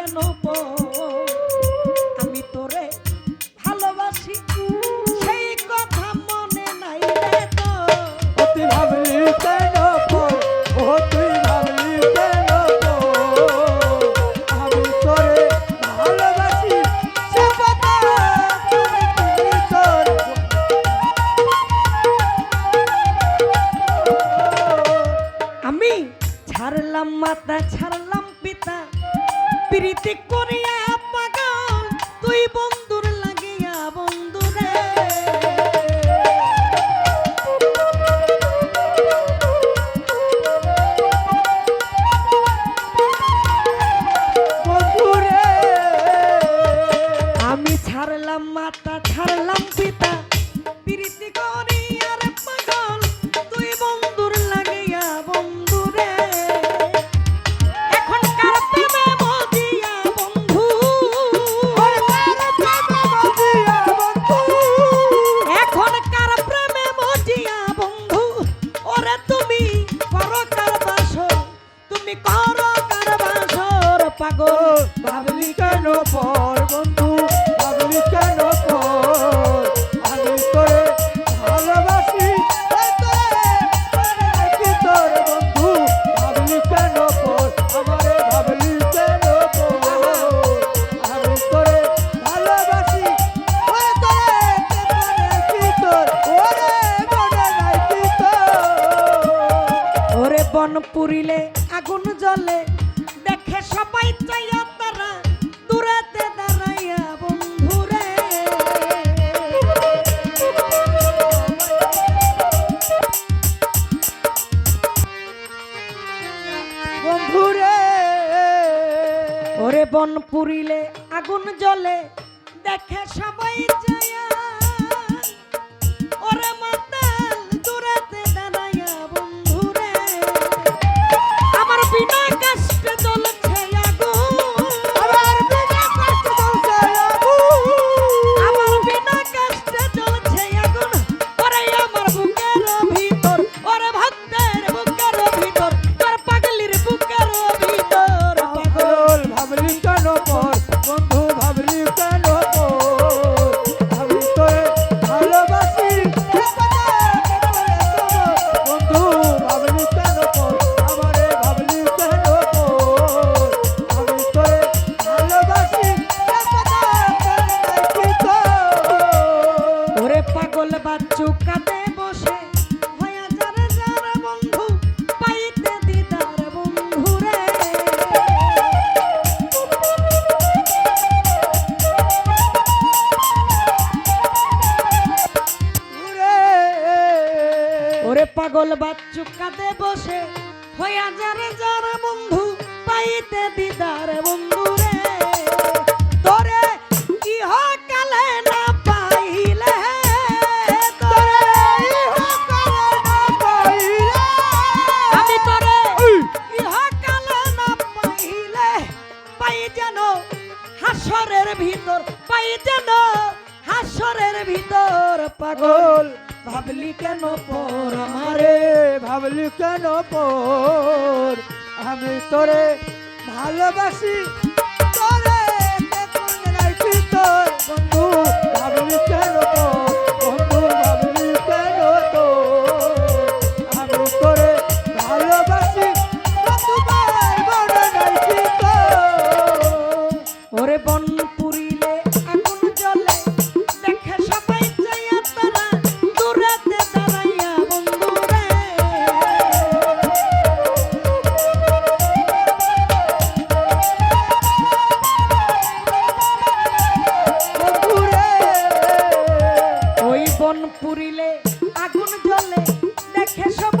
কেন আমি তোরে ভালোবাসি সেই কথা মনে নাই রে ও তুই ভাবলি কেন ও তুই ভাবলি কেন আমি তোরে ভালোবাসি সে কথা তুমি তুমি তোর আমি ছাড়লাম মাতা ছাড়লাম পিতা প্রীতি করিয়া পাগল তুই বন্ধুর লাগিয়া বন্ধুরে বন্ধুরে আমি ছাড়লাম মাতা, ছাড়লাম পিতা, প্রীতি করিয়া তুমি করো কার বাসর তুমি করো কার বাসর পাগল ভাবলি কেন পর? পুরিলে আগুন জ্বলে। দেখে সবাই চাইয়া তারা দূরেতে দাঁড়াইয়া, বন্ধুরে। বন্ধুরে। ওরে বন পুরিলে আগুন জ্বলে। দেখে সবাই পাগল বাচ্চু কাঁদে বসে পাগল বাচ্চু হয়া যারে যারে ভিতর পাগল। ভাবলি কেন পর আমারে? ভাবলি কেন পর? আমি তোরে ভালোবাসি তোরে বন পুরিলে আগুন জ্বলে দেখে সবাই